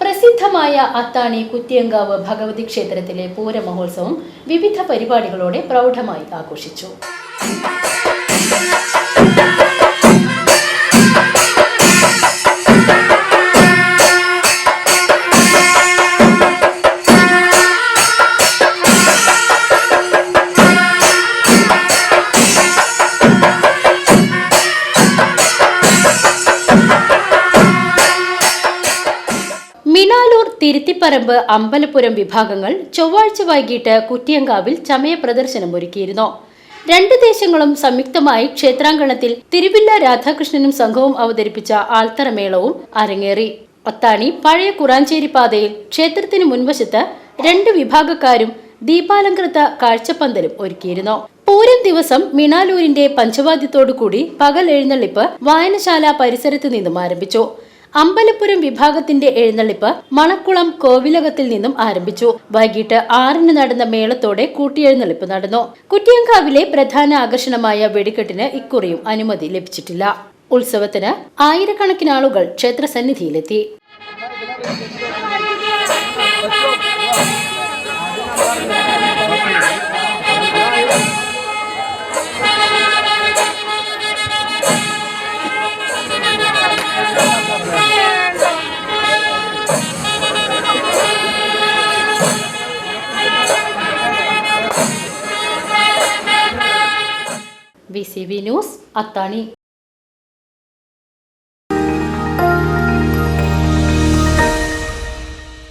പ്രസിദ്ധമായ അത്താണി കുത്തിയങ്കാവ് ഭഗവതി ക്ഷേത്രത്തിലെ പൂരമഹോത്സവം വിവിധ പരിപാടികളോടെ പ്രൗഢമായി ആഘോഷിച്ചു. തിരുത്തിപ്പറമ്പ് അമ്പലപ്പുരം വിഭാഗങ്ങൾ ചൊവ്വാഴ്ച വൈകിട്ട് കുറ്റിയങ്കാവിൽ ചമയ പ്രദർശനം ഒരുക്കിയിരുന്നു. രണ്ട് ദേശങ്ങളും സംയുക്തമായി ക്ഷേത്രാങ്കണത്തിൽ തിരുവില്ല രാധാകൃഷ്ണനും സംഘവും അവതരിപ്പിച്ച ആൽത്തറമേളവും അരങ്ങേറി. ഒത്താണി പഴയ കുറാഞ്ചേരി പാതയിൽ ക്ഷേത്രത്തിന് മുൻവശത്ത് രണ്ട് വിഭാഗക്കാരും ദീപാലങ്കൃത കാഴ്ചപ്പന്തലും ഒരുക്കിയിരുന്നു. പൂരം ദിവസം മിണാലൂരിന്റെ പഞ്ചവാദ്യത്തോടു കൂടി പകൽ എഴുന്നള്ളിപ്പ് വായനശാല പരിസരത്ത് നിന്നും ആരംഭിച്ചു. അമ്പലപ്പുരം വിഭാഗത്തിന്റെ എഴുന്നള്ളിപ്പ് മണക്കുളം കോവിലകത്തിൽ നിന്നും ആരംഭിച്ചു. വൈകിട്ട് ആറിന് നടന്ന മേളത്തോടെ കൂട്ടിയെഴുന്നള്ളിപ്പ് നടന്നു. കുറ്റിയങ്കാവിലെ പ്രധാന ആകർഷണമായ വെടിക്കെട്ടിന് ഇക്കുറിയും അനുമതി ലഭിച്ചിട്ടില്ല. ഉത്സവത്തിന് ആയിരക്കണക്കിന് ആളുകൾ ക്ഷേത്ര ക്ഷേത്രസന്നിധിയിലെത്തി. B C V news Athani